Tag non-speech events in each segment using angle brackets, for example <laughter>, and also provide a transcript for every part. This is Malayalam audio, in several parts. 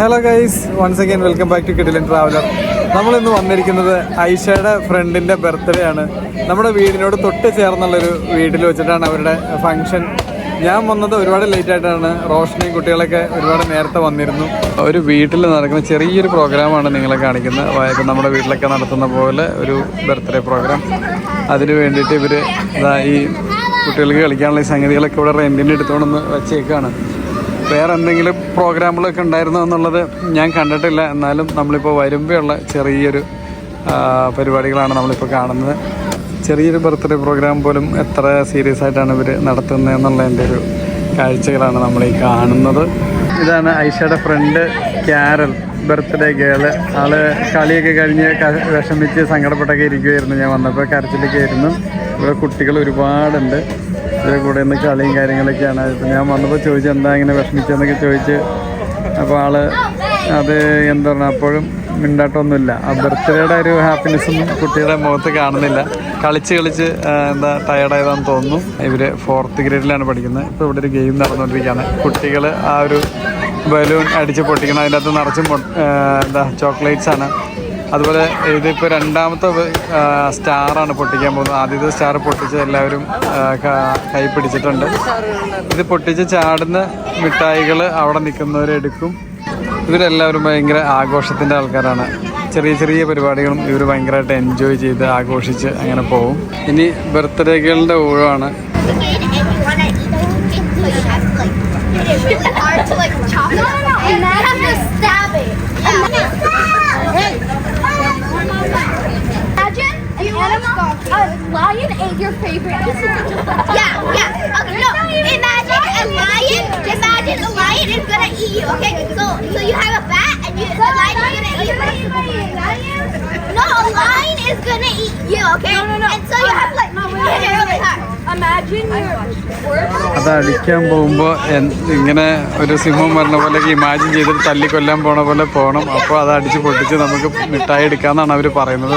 Hello guys once again welcome back to Kidilan traveller നമ്മളിന്ന് വന്നിരിക്കുന്നത് ഐഷയുടെ ഫ്രണ്ടിന്റെ ബർത്ത്ഡേ ആണ്. നമ്മുടെ വീടിനോട് തൊട്ട് ചേർന്നുള്ളൊരു വീട്ടിൽ വെച്ചിട്ടാണ് അവരുടെ ഫംഗ്ഷൻ ഞാൻ വന്നത് ഒരുപാട് ലേറ്റ് ആയിട്ടാണ്. റോഷനെയും കുട്ടികളൊക്കെ ഒരുപാട് നേരത്തെ വന്നിരുന്നു. ഒരു വീട്ടിൽ നടക്കുന്ന ചെറിയൊരു പ്രോഗ്രാമാണ് നിങ്ങളെ കാണിക്കുന്നത്. അതായത് നമ്മുടെ വീട്ടിലൊക്കെ നടത്തുന്ന പോലെ ഒരു ബർത്ത്ഡേ പ്രോഗ്രാം അതിന് വേണ്ടിയിട്ട് ഇവർ ഈ കുട്ടികൾക്ക് കളിക്കാനുള്ള ഈ സംഗതികളൊക്കെ ഇവിടെ റെന്റിന് എടുത്തുകൊണ്ടൊന്ന് വെച്ചേക്കാണ്. വേറെ എന്തെങ്കിലും പ്രോഗ്രാമുകളൊക്കെ ഉണ്ടായിരുന്നോ എന്നുള്ളത് ഞാൻ കണ്ടിട്ടില്ല. എന്നാലും നമ്മളിപ്പോൾ വരുമ്പോഴുള്ള ചെറിയൊരു പരിപാടികളാണ് നമ്മളിപ്പോൾ കാണുന്നത്. ചെറിയൊരു ബർത്ത്ഡേ പ്രോഗ്രാം പോലും എത്ര സീരിയസ് ആയിട്ടാണ് ഇവർ നടത്തുന്നത് എന്നുള്ളതിന്റെ ഒരു കാഴ്ചകളാണ് നമ്മൾ ഈ കാണുന്നത്. ഇതാണ് ഐഷയുടെ ഫ്രണ്ട് ക്യാരൽ ബർത്ത്ഡേ ഗേൾ. ആൾ കളിയൊക്കെ കഴിഞ്ഞ് വിഷമിച്ച് സങ്കടപ്പെട്ടൊക്കെ ഇരിക്കുമായിരുന്നു ഞാൻ വന്നപ്പോൾ കരച്ചിലൊക്കെ ആയിരുന്നു. ഇവിടെ കുട്ടികൾ ഒരുപാടുണ്ട്. ഇതിന്റെ കൂടെ നിന്ന് കളിയും കാര്യങ്ങളൊക്കെയാണ്. ഇപ്പം ഞാൻ വന്നപ്പോൾ ചോദിച്ചു എന്താ ഇങ്ങനെ വിഷമിച്ചെന്നൊക്കെ ചോദിച്ച്. അപ്പോൾ ആൾ അത് എന്താ പറയുക അപ്പോഴും മിണ്ടാട്ടമൊന്നുമില്ല ആ ബർത്ത്ഡേയുടെ ഒരു ഹാപ്പിനെസ്സൊന്നും കുട്ടിയുടെ മുഖത്ത് കാണുന്നില്ല. കളിച്ച് കളിച്ച് എന്താ ടയർഡായതാണെന്ന് തോന്നുന്നു. ഇവർ ഫോർത്ത് ഗ്രേഡിലാണ് പഠിക്കുന്നത്. ഇപ്പോൾ ഇവിടെ ഒരു ഗെയിം നടന്നുകൊണ്ടിരിക്കുകയാണ്. കുട്ടികൾ ആ ഒരു ബലൂൺ അടിച്ച് പൊട്ടിക്കണം. അതിന്റെ അകത്ത് നിറച്ചും എന്താ ചോക്ലേറ്റ്സ് ആണ്. അതുപോലെ ഇതിപ്പോൾ രണ്ടാമത്തെ സ്റ്റാറാണ് പൊട്ടിക്കാൻ പോകുന്നത് ആദ്യത്തെ സ്റ്റാർ പൊട്ടിച്ച് എല്ലാവരും കൈ പിടിച്ചിട്ടുണ്ട് ഇത് പൊട്ടിച്ച് ചാടുന്ന മിഠായികൾ അവിടെ നിൽക്കുന്നവരെടുക്കും ഇവരെല്ലാവരും ഭയങ്കര ആഘോഷത്തിന്റെ ആൾക്കാരാണ് ചെറിയ ചെറിയ പരിപാടികളും ഇവർ ഭയങ്കരമായിട്ട് എൻജോയ് ചെയ്ത് ആഘോഷിച്ച് അങ്ങനെ പോകും ഇനി ബർത്ത്ഡേകളുടെ ഊഴമാണ് like chop. And to stab it. Imagine an animal, a lion ate your favorite. Yeah, yeah. Okay, no. Imagine a lion. Imagine a lion is gonna eat you. Okay, so so you have a bat and you, the lion is gonna eat you. No, a lion is gonna eat you. Okay. No, no, no. And so you have like No. Imagine your അത് അടിക്കാൻ പോകുമ്പോൾ ഇങ്ങനെ ഒരു സിംഹം വരണ പോലെ ഇമാജിൻ ചെയ്തിട്ട് തല്ലിക്കൊല്ലാൻ പോണ പോലെ പോകണം അപ്പോൾ അത് അടിച്ച് പൊട്ടിച്ച് നമുക്ക് മിഠായി എടുക്കാമെന്നാണ് അവർ പറയുന്നത്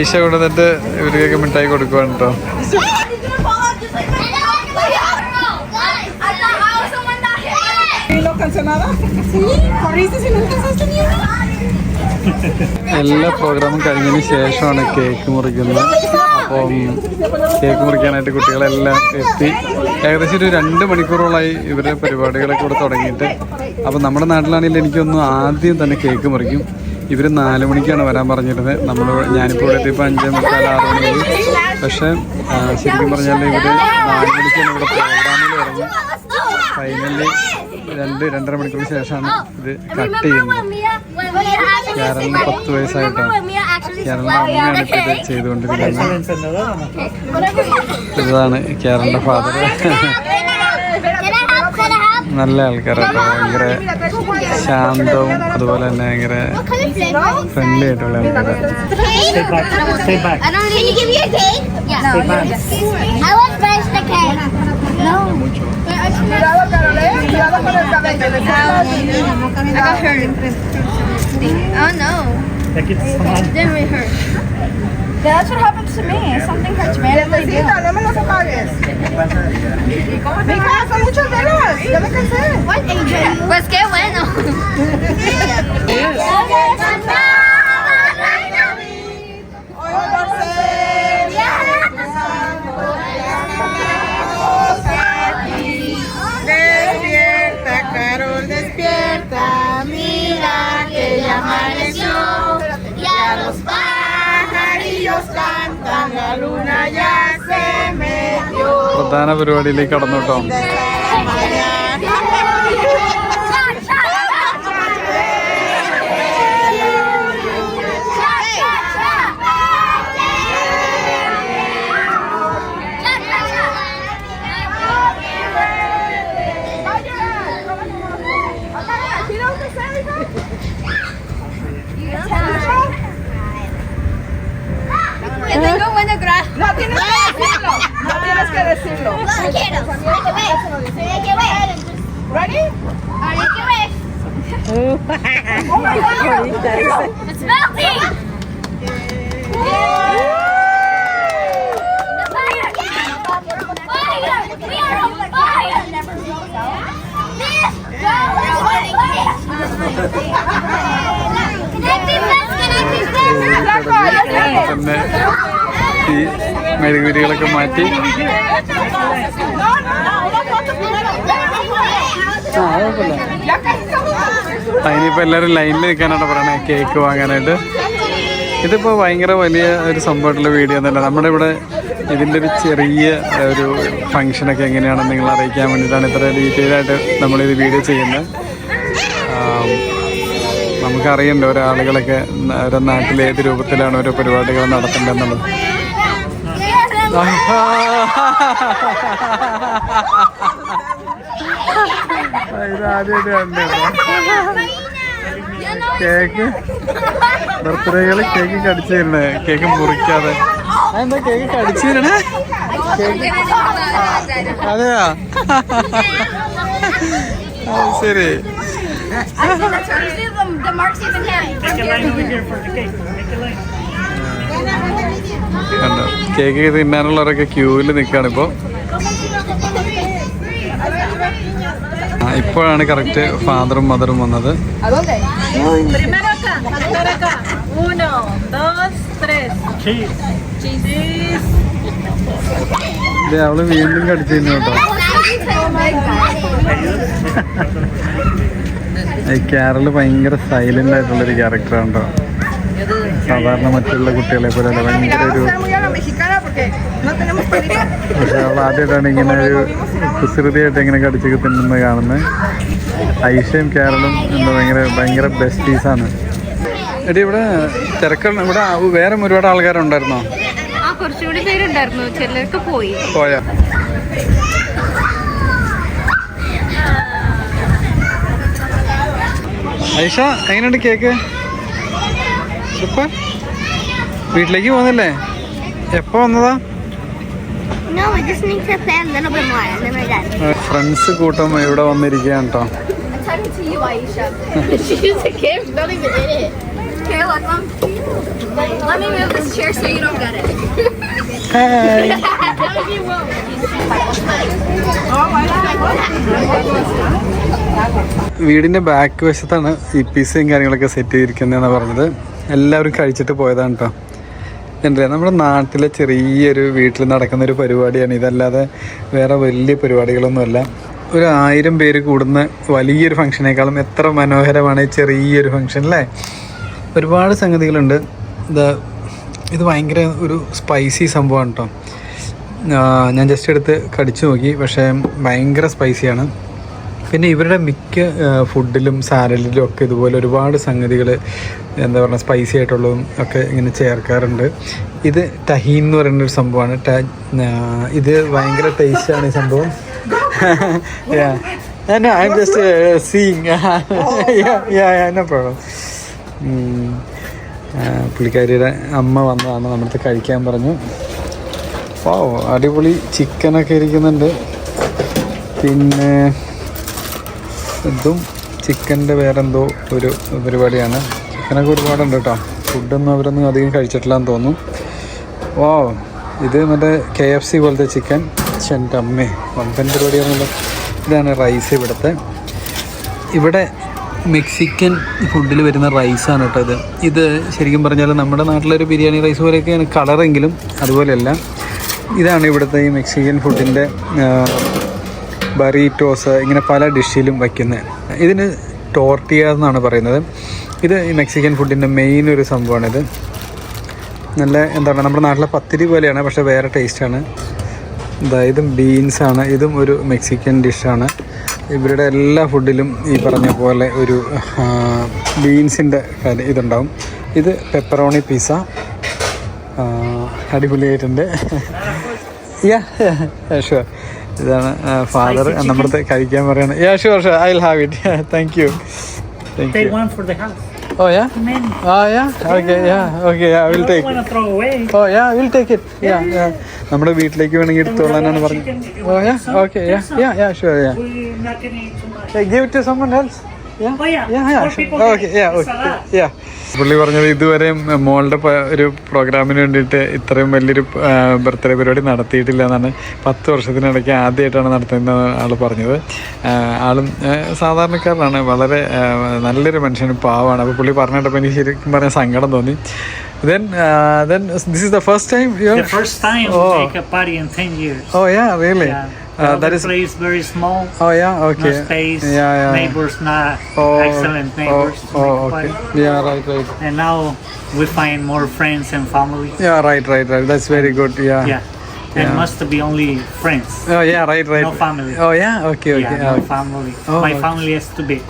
ഐഷ കൊണ്ടുവന്നിട്ട് ഇവർക്കൊക്കെ മിഠായി കൊടുക്കുവാണ് കേട്ടോ. എല്ലാ പ്രോഗ്രാമും കഴിഞ്ഞതിന് ശേഷമാണ് കേക്ക് മുറിക്കുന്നത്. അപ്പം കേക്ക് മുറിക്കാനായിട്ട് കുട്ടികളെല്ലാം എത്തി. ഏകദേശം ഒരു രണ്ട് മണിക്കൂറോളായി ഇവരുടെ പരിപാടികളൊക്കെ കൂടെ തുടങ്ങിയിട്ട്. അപ്പം നമ്മുടെ നാട്ടിലാണെങ്കിൽ എനിക്കൊന്നും ആദ്യം തന്നെ കേക്ക് മുറിക്കും. ഇവർ നാല് മണിക്കാണ് വരാൻ പറഞ്ഞിരുന്നത്. നമ്മൾ ഞാനിപ്പോൾ ഇവിടെ എത്തിയപ്പോൾ അഞ്ച് മുക്കാൽ ആറ് മണിയായി പക്ഷേ ശരിക്കും പറഞ്ഞാൽ ഇവർ നാല് മണിക്കാണ് ഇവിടെ പ്രോഗ്രാമിൽ ഇറങ്ങി. ഫൈനലി രണ്ട് രണ്ടര മണിക്കൂർ ശേഷമാണ് ഇത് കട്ട് ചെയ്യുന്നത്. കേരളിന് പത്ത് വയസ്സായിട്ടാണ്. കേരളം അമ്മയാണ് ഇപ്പോൾ ഇത് ചെയ്തുകൊണ്ടിരിക്കുന്നത്. ഇതാണ് കേരളിന്റെ ഫാദർ നല്ല ആൾക്കാരാട്ടോ ഭയങ്കര ശാന്തവും അതുപോലെ തന്നെ ഭയങ്കര ഫ്രണ്ട്ലി ആയിട്ടുള്ള ആൾക്കാരാണ് cake. No. El cabello. I got hurt. That's what happens to me. Something hurts me. Necesita, no me los apagues. Mija, son muchos dedos. Ya me cansé. What, Adrian? Pues qué bueno. Despierta, Carol, despierta. Mira que ya പ്രധാന പരിപാടിയിലേക്ക് കടന്നു കേട്ടോ. que decirlo. No, no quiero. Hay que ver. Hay que ver. Ready? Hay que ver. oh my god! It's melting! The fire! Fire! We are on fire! This girl is on fire! Can I be best? ഈ മെഴുകുതിരികളൊക്കെ മാറ്റി. ആ അത് കുഴപ്പമില്ല. അതിനിപ്പോൾ എല്ലാവരും ലൈനിൽ നിൽക്കാനാണ് പറയണേ കേക്ക് വാങ്ങാനായിട്ട്. ഇതിപ്പോൾ ഭയങ്കര വലിയ ഒരു സംഭവമായിട്ടുള്ള വീഡിയോ ഒന്നുമല്ല. നമ്മുടെ ഇവിടെ ഇതിന്റെ ഒരു ചെറിയ ഒരു ഫങ്ഷനൊക്കെ എങ്ങനെയാണെന്ന് നിങ്ങൾ അറിയിക്കാൻ വേണ്ടിയിട്ടാണ് ഇത്ര ഡീറ്റെയിൽ ആയിട്ട് നമ്മളിത് വീഡിയോ ചെയ്യുന്നത്. നമുക്കറിയണ്ട ഓരോ ആളുകളൊക്കെ ഓരോ നാട്ടിൽ ഏത് രൂപത്തിലാണ് ഓരോ പരിപാടികൾ നടത്തേണ്ടതെന്നുള്ളത്. ഇതാദ്യമായിട്ട് കണ്ടോ കേക്ക്. ബർത്ത്ഡേകൾ കേക്ക് കടിച്ചു തരണേ കേക്ക് മുറിക്കാതെ. എന്താ കേക്ക് കടിച്ചു തരണേ അതെയാ? അത് ശരി. The, the marks even cake തിന്നാനുള്ളവരൊക്കെ ക്യൂവിൽ നിൽക്കുകയാണ് ഇപ്പോൾ ആ ഇപ്പോഴാണ് കറക്റ്റ് ഫാദറും മദറും വന്നത് ¿A തിന്നാനുള്ളവരൊക്കെ ക്യൂവിൽ നിൽക്കുകയാണ് ഇപ്പോൾ ഇപ്പോഴാണ് കറക്റ്റ് ഫാദറും മദറും വന്നത്. അവൾ വീണ്ടും കടിച്ചിരുന്നു കേട്ടോ. <laughs> ഈ ക്യാരൾ ഭയങ്കര സൈലന്റ് ആയിട്ടുള്ളൊരു ക്യാരക്ടറാണ് കേട്ടോ. സാധാരണ മറ്റുള്ള കുട്ടികളെ പോലെ അല്ല ഭയങ്കര ഒരു പക്ഷേ അവൾ ആദ്യമായിട്ടാണ് ഇങ്ങനെ ഒരു കുസൃതിയായിട്ട് ഇങ്ങനെ കടിച്ചൊക്കെ തിന്നുന്നത് കാണുന്നത് ഐഷയും കേരളം എന്താ ഭയങ്കര ഭയങ്കര ബെസ്റ്റീസാണ് എടി ഇവിടെ തിരക്കുള്ള ഇവിടെ വേറെ ഒരുപാട് ആൾക്കാരുണ്ടായിരുന്നോ? ആ കുറച്ചുകൂടി പേരുണ്ടായിരുന്നു. ചിലർക്ക് പോയി. പോയാ? ഐഷ എങ്ങനെയുണ്ട് കേക്ക് സൂപ്പർ വീട്ടിലേക്ക് പോകുന്നില്ലേ എപ്പോ വന്നതാ No, we just need to play a little bit more and then we're done. Friends കൂട്ടം ഇവിടെ വന്നിരിക്കുകയാണ് കേട്ടോ വീടിന്റെ ബാക്ക് വശത്താണ് ഈ പിസയും കാര്യങ്ങളൊക്കെ സെറ്റ് ചെയ്തിരിക്കുന്നതെന്ന് പറഞ്ഞത്. എല്ലാവരും കഴിച്ചിട്ട് പോയതാണ് കേട്ടോ എന്താ നമ്മുടെ നാട്ടിലെ ചെറിയൊരു വീട്ടിൽ നടക്കുന്ന ഒരു പരിപാടിയാണ്. ഇതല്ലാതെ വേറെ വലിയ പരിപാടികളൊന്നുമല്ല. ഒരു ആയിരം പേര് കൂടുന്ന വലിയൊരു ഫംഗ്ഷനേക്കാളും എത്ര മനോഹരമാണ് ചെറിയൊരു ഫംഗ്ഷൻ അല്ലേ? ഒരുപാട് സംഗതികളുണ്ട്. ഇത് ഇത് ഭയങ്കര ഒരു സ്പൈസി സംഭവമാണ് കേട്ടോ ഞാൻ ജസ്റ്റ് എടുത്ത് കടിച്ചു നോക്കി. പക്ഷേ ഭയങ്കര സ്പൈസിയാണ് പിന്നെ ഇവരുടെ മിക്ക ഫുഡിലും സാലഡിലും ഒക്കെ ഇതുപോലെ ഒരുപാട് സംഗതികൾ എന്താ പറയുക സ്പൈസി ആയിട്ടുള്ളതും ഒക്കെ ഇങ്ങനെ ചേർക്കാറുണ്ട്. ഇത് ടഹീൻ എന്ന് പറയുന്ന ഒരു സംഭവമാണ്. ഇത് ഭയങ്കര ടേസ്റ്റാണ് ഈ സംഭവം. പുള്ളിക്കാരിയുടെ അമ്മ വന്നതാണ് നമ്മളത് കഴിക്കാൻ പറഞ്ഞു. ഓ അടിപൊളി ചിക്കനൊക്കെ ഇരിക്കുന്നുണ്ട്. പിന്നെ ഇതും ചിക്കന്റെ വേറെന്തോ ഒരു പരിപാടിയാണ്. ചിക്കനൊക്കെ ഒരുപാടുണ്ട് കേട്ടോ. ഫുഡൊന്നും അവരൊന്നും അധികം കഴിച്ചിട്ടില്ലാന്ന് തോന്നുന്നു. ഓ ഇത് മറ്റേ കെ എഫ് സി പോലത്തെ ചിക്കൻ. ചെന്റെ അമ്മേ. വമ്പൻ പരിപാടിയാണല്ലോ. ഇതാണ് റൈസ് ഇവിടുത്തെ. ഇവിടെ മെക്സിക്കൻ ഫുഡിൽ വരുന്ന റൈസാണ് കേട്ടോ ഇത്. ഇത് ശരിക്കും പറഞ്ഞാൽ നമ്മുടെ നാട്ടിലൊരു ബിരിയാണി റൈസ് പോലെയൊക്കെയാണ് കളറെങ്കിലും അതുപോലെയല്ല. ഇതാണ് ഇവിടുത്തെ ഈ മെക്സിക്കൻ ഫുഡിന്റെ ബറീറ്റോസ് ഇങ്ങനെ പല ഡിഷിലും വയ്ക്കുന്നത് ഇതിന് ടോർട്ടിയ എന്നാണ് പറയുന്നത്. ഇത് ഈ മെക്സിക്കൻ ഫുഡിന്റെ മെയിൻ ഒരു സംഭവമാണിത്. നല്ല എന്താണ് നമ്മുടെ നാട്ടിലെ പത്തിരി പോലെയാണ് പക്ഷേ വേറെ ടേസ്റ്റാണ് ഇതാ ബീൻസാണ് ഇതും ഒരു മെക്സിക്കൻ ഡിഷാണ് ഇവരുടെ എല്ലാ ഫുഡിലും ഈ പറഞ്ഞ പോലെ ഒരു ബീൻസിന്റെ കാര്യം ഇതുണ്ടാവും. ഇത് പെപ്പറോണി പിസ്സ അടിപൊളിയായിട്ടുണ്ട്. യാ ഷുവർ <laughs> ഇതാണ് ഫാദർ നമ്മുടെ കഴിക്കാൻ പറയുന്നത് yeah sure sure I will have it thank you thank you one for the house. Oh yeah ah yeah okay yeah okay I will I take don't want to throw away. Oh yeah, we'll take it. Yeah, yeah. നമ്മുടെ വീട്ടിലേക്ക് വേണമെങ്കിൽ എടുത്തോളാനാണ് പറഞ്ഞത്. ഓ yeah okay yeah yeah sure yeah. Give to someone else. Yeah? Oh, yeah. Yeah, yeah, yeah. Yeah. പുള്ളി പറഞ്ഞത് ഇതുവരെയും മോളുടെ ഒരു പ്രോഗ്രാമിന് വേണ്ടിയിട്ട് ഇത്രയും വലിയൊരു ബർത്ത്ഡേ പരിപാടി നടത്തിയിട്ടില്ല എന്നാണ് പത്ത് വർഷത്തിനിടയ്ക്ക് ആദ്യമായിട്ടാണ് നടത്തുന്നത് ആൾ പറഞ്ഞത് ആളും സാധാരണക്കാരനാണ് വളരെ നല്ലൊരു മനുഷ്യന് പാവമാണ് അപ്പോൾ പുള്ളി പറഞ്ഞിട്ടപ്പോൾ എനിക്ക് ശരിക്കും പറഞ്ഞ സങ്കടം തോന്നി then then this is the first time you The first time Oh. we make a party in 10 years. Oh yeah really Yeah. Uh, that is place very small. Oh yeah, okay. No space. Yeah, yeah. Neighbors not oh, excellent oh, neighbors. Oh, oh okay. Party. Yeah, right, right. And now we find more friends and family. Yeah, right, right, right. That's very good. Yeah. Yeah. And yeah. must be only friends. Oh yeah, right, right. No family. Oh yeah, okay, okay. Yeah, no family. Oh, My okay. family is too big.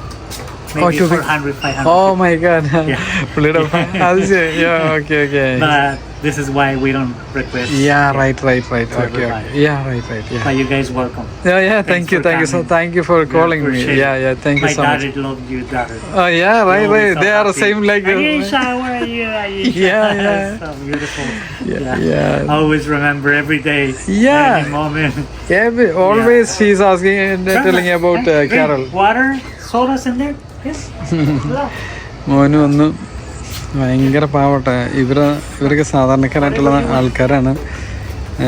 Maybe oh, 400, 500. Oh my God. yeah. <laughs> Little. <laughs> yeah. Okay, okay. But this is why we don't request. Yeah, right, right, right. Okay, okay. Yeah, right, right. Yeah. But you guys welcome. Yeah, yeah. Thanks thank you, thank coming. you. So thank you for calling me. Yeah, yeah. Thank My you so much. My dad loved you, dad. Oh yeah, right, right. So they happy. are same like. Aisha, where are you? Aisha. <laughs> yeah, <laughs> yeah. so beautiful. Yeah, yeah. yeah. Always remember every day. Yeah. Any moment. Every always yeah. she's asking and uh, telling about uh, Carol. Water, sodas in there. Yes. <laughs> Monu, no. ഭയങ്കര പാവട്ടെ. ഇവർ ഇവരൊക്കെ സാധാരണക്കാരായിട്ടുള്ള ആൾക്കാരാണ്.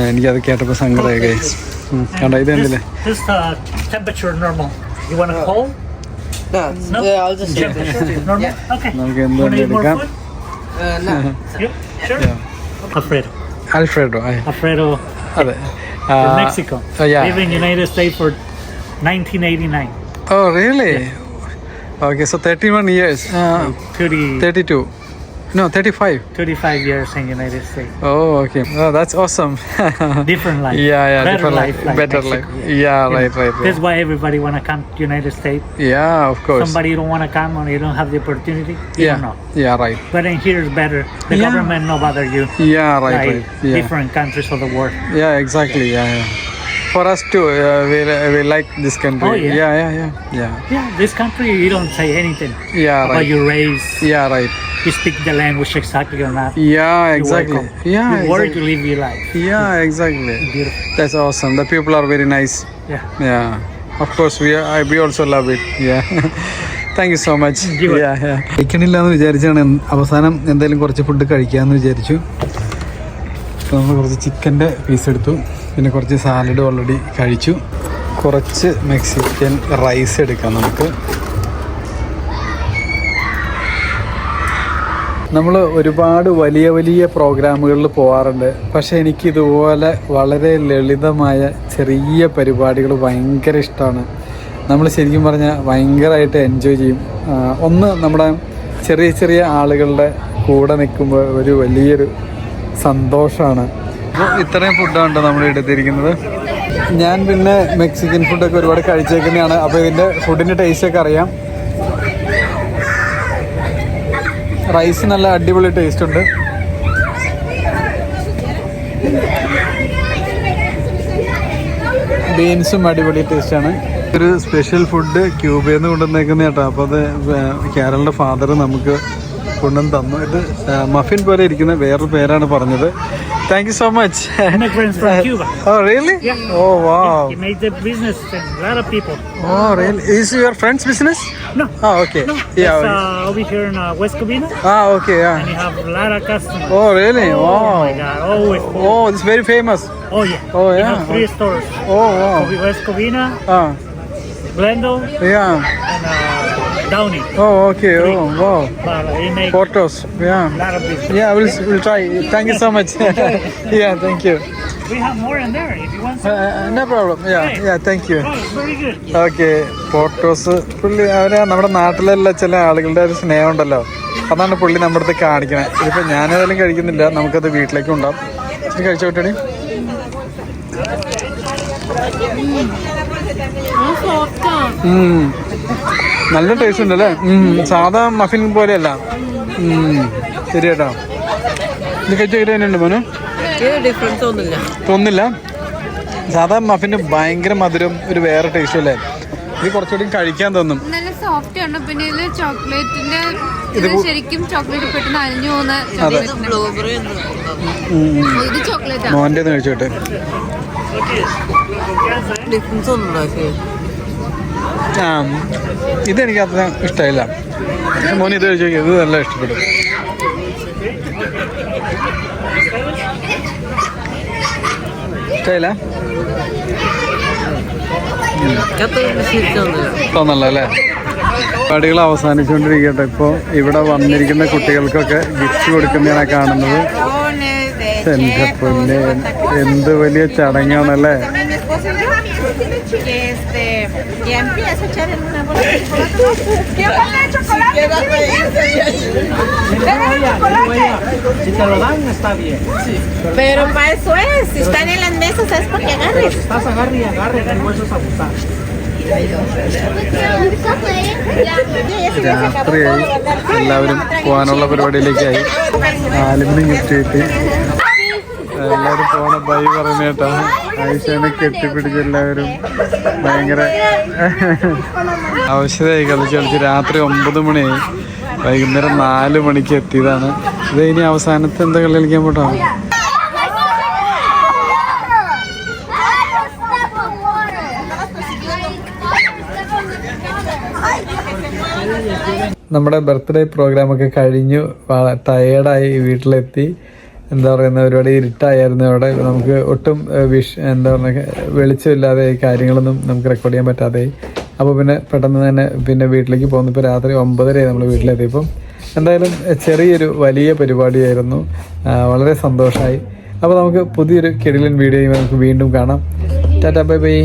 എനിക്കത് കേട്ടപ്പോ സങ്കടമായി 31 years. Uh, 30, 32. No, 35. 35 years in United States. Oh, okay. Oh, that's awesome. <laughs> different life. Yeah, yeah. Better life. life, better life. Yeah, yeah right, right, right. That's why everybody want to come to United States. Yeah, of course. Somebody don't want to come or you don't have the opportunity. yeah. Yeah, right. But in here is better. The yeah. government no bother you. Yeah, right, like right. Yeah. Different countries of the world. Yeah, exactly. yeah. yeah. For us too, uh, we, we like this country. Oh, yeah. yeah, yeah, yeah, yeah. Yeah, this country you don't say anything Yeah, about right. your race. Yeah, right. You speak the language exactly or not. Yeah, You're exactly. welcome. Yeah, you exactly. work, to live your life. Yeah, yeah, exactly. Beautiful. That's awesome. The people are very nice. Yeah. Yeah. Of course, we are, I, we also love it. Yeah. Thank you so much കഴിക്കണില്ല എന്ന് വിചാരിച്ചാണ് അവസാനം എന്തെങ്കിലും കുറച്ച് ഫുഡ് കഴിക്കാമെന്ന് വിചാരിച്ചു അപ്പോൾ നമ്മൾ കുറച്ച് ചിക്കന്റെ പീസ് എടുത്തു പിന്നെ കുറച്ച് സാലഡ് ഓൾറെഡി കഴിച്ചു. കുറച്ച് മെക്സിക്കൻ റൈസ് എടുക്കാം നമുക്ക്. നമ്മൾ ഒരുപാട് വലിയ വലിയ പ്രോഗ്രാമുകളിൽ പോകാറുണ്ട് പക്ഷേ എനിക്ക് ഇതുപോലെ വളരെ ലളിതമായ ചെറിയ പരിപാടികൾ ഭയങ്കര ഇഷ്ടമാണ് നമ്മൾ ശരിക്കും പറഞ്ഞാൽ ഭയങ്കരമായിട്ട് എൻജോയ് ചെയ്യും. ഒന്ന് നമ്മുടെ ചെറിയ ചെറിയ ആളുകളുടെ കൂടെ നിൽക്കുമ്പോൾ ഒരു വലിയൊരു സന്തോഷമാണ് അപ്പോൾ ഇത്രയും ഫുഡാണ് നമ്മൾ എടുത്തിരിക്കുന്നത്. ഞാൻ പിന്നെ മെക്സിക്കൻ ഫുഡൊക്കെ ഒരുപാട് കഴിച്ചേക്കുന്നതാണ്. അപ്പോൾ ഇതിന്റെ ഫുഡിന്റെ ടേസ്റ്റൊക്കെ അറിയാം. റൈസ് നല്ല അടിപൊളി ടേസ്റ്റ് ഉണ്ട്. ബീൻസും അടിപൊളി ടേസ്റ്റാണ് ഒരു സ്പെഷ്യൽ ഫുഡ് ക്യൂബയിൽ നിന്ന് കൊണ്ടുവന്നേക്കുന്ന കേട്ടോ. അപ്പോൾ അത് കേരളയുടെ ഫാദർ നമുക്ക് കൊണ്ടുവന്ന് തന്നു. ഇത് മഫിൻ പോലെ ഇരിക്കുന്ന വേറൊരു പേരാണ് പറഞ്ഞത്. Thank you so much. <laughs> My friends from <laughs> Cuba. Oh, really? Yeah. Oh, wow. He, he made the business and a lot of people. Oh, really? Is your friend's business? No. Oh, okay. No. Yeah. It's, uh, over here in uh, West Covina. Ah, okay. Yeah. And you have a lot of customers. Oh, really? Oh, wow. my God. Always. Cool. Oh, it's very famous. Oh, yeah. Oh, yeah. You have three stores. Oh, wow. West Covina. Ah. Blendo. Yeah. And, uh, Downey. Oh, okay. Oh, wow. Uh, Photos. Yeah. lot of business. Yeah, we'll we'll try. Thank you so much. yeah, thank you. We have more in there if you want some. Uh, no problem. Yeah, yeah, thank you. Oh, it's very good. Okay photos പുള്ളി അവരെ നമ്മുടെ നാട്ടിലുള്ള ചില ആളുകളുടെ ഒരു സ്നേഹം ഉണ്ടല്ലോ അതാണ് പുള്ളി നമ്മുടെ അടുത്ത് കാണിക്കണേ ഇതിപ്പോൾ ഞാനേതായാലും കഴിക്കുന്നില്ല നമുക്കത് വീട്ടിലേക്ക് ഉണ്ടാവും ഇത് കഴിച്ചു വിട്ടടി ഉം. നല്ല ടേസ്റ്റ് ഉണ്ട് അല്ലേ. സാധാ മഫിൻ പോലെയല്ല. ശരി കേട്ടോ ഇത് കഴിച്ചിട്ട് തന്നെയുണ്ട് മോന്? തോന്നില്ല സാധാ മഫിന് ഭയങ്കര മധുരം ഒരു വേറെ ടേസ്റ്റ് അല്ലേ? ഇത് കുറച്ചുകൂടി കഴിക്കാൻ തോന്നും. നല്ല സോഫ്റ്റ് ആണ്. പിന്നെ ഇതിൽ ചോക്ലേറ്റിന്റെ ഇത് ശരിക്കും ചോക്ലേറ്റ് പെട്ടെന്ന് അലിഞ്ഞു പോകുന്ന ചോക്ലേറ്റ് ബ്ലൂബെറി ഇത് ചോക്ലേറ്റ് ആണ് മോന്റെ കഴിച്ചോട്ടെ. ഡിഫറൻസ് ഒന്നും ഉണ്ടാക്കി ആ ഇതെനിക്ക് അത്ര ഇഷ്ടമില്ല. മോൻ ഇത് ചോദിക്കും ഇത് നല്ല ഇഷ്ടപ്പെടും. ഇഷ്ടമില്ല? തോന്നല്ലോ അല്ലേ? പരിപാടികൾ അവസാനിച്ചുകൊണ്ടിരിക്കട്ടെ. ഇപ്പോൾ ഇവിടെ വന്നിരിക്കുന്ന കുട്ടികൾക്കൊക്കെ ഗിഫ്റ്റ് കൊടുക്കുന്നതാണ് കാണുന്നത് എന്റെ പൊന്നെ എന്ത് വലിയ ചടങ്ങാണല്ലേ? Este, ya empieza a echar en una bolsa de chocolate. <laughs> ¿Qué bolsa de chocolate? Si te lo dan, está bien. Pero para eso es, si están en las mesas es para que agarres. Estás agarre y agarre, el hueso es abusar. രാത്രിയായി എല്ലാവരും പോകാനുള്ള പരിപാടിയിലേക്കായി നാലിന് ഗിഫ്റ്റ് കിട്ടി എല്ലാവരും പോണ ബൈ പറഞ്ഞ കേട്ടോ. ആയിഷനെ കെട്ടിപ്പിടിച്ച് എല്ലാവരും ഭയങ്കര ആവശ്യതയായി കളിച്ച് കളിച്ച് രാത്രി ഒമ്പത് മണിയായി വൈകുന്നേരം നാല് മണിക്ക് എത്തിയതാണ്. ഇത് ഇനി അവസാനത്തെ എന്താ കളി കളിക്കാൻ പോട്ടോ? നമ്മുടെ ബർത്ത്ഡേ പ്രോഗ്രാമൊക്കെ കഴിഞ്ഞു. ടയേർഡായി വീട്ടിലെത്തി. എന്താ പറയുന്ന ഒരുപാട് ഇരുട്ടായിരുന്നു അവിടെ. നമുക്ക് ഒട്ടും വിഷ് എന്താ പറയുക വെളിച്ചമില്ലാതെ കാര്യങ്ങളൊന്നും നമുക്ക് റെക്കോർഡ് ചെയ്യാൻ പറ്റാതെ അപ്പോൾ പിന്നെ പെട്ടെന്ന് തന്നെ പിന്നെ വീട്ടിലേക്ക് പോകുന്നു. ഇപ്പോൾ രാത്രി ഒമ്പതരയായി നമ്മൾ വീട്ടിലെത്തിയപ്പം എന്തായാലും ചെറിയൊരു വലിയ പരിപാടിയായിരുന്നു. വളരെ സന്തോഷമായി അപ്പോൾ നമുക്ക് പുതിയൊരു കിടിലൻ വീഡിയോയും നമുക്ക് വീണ്ടും കാണാം. Tata bye bye.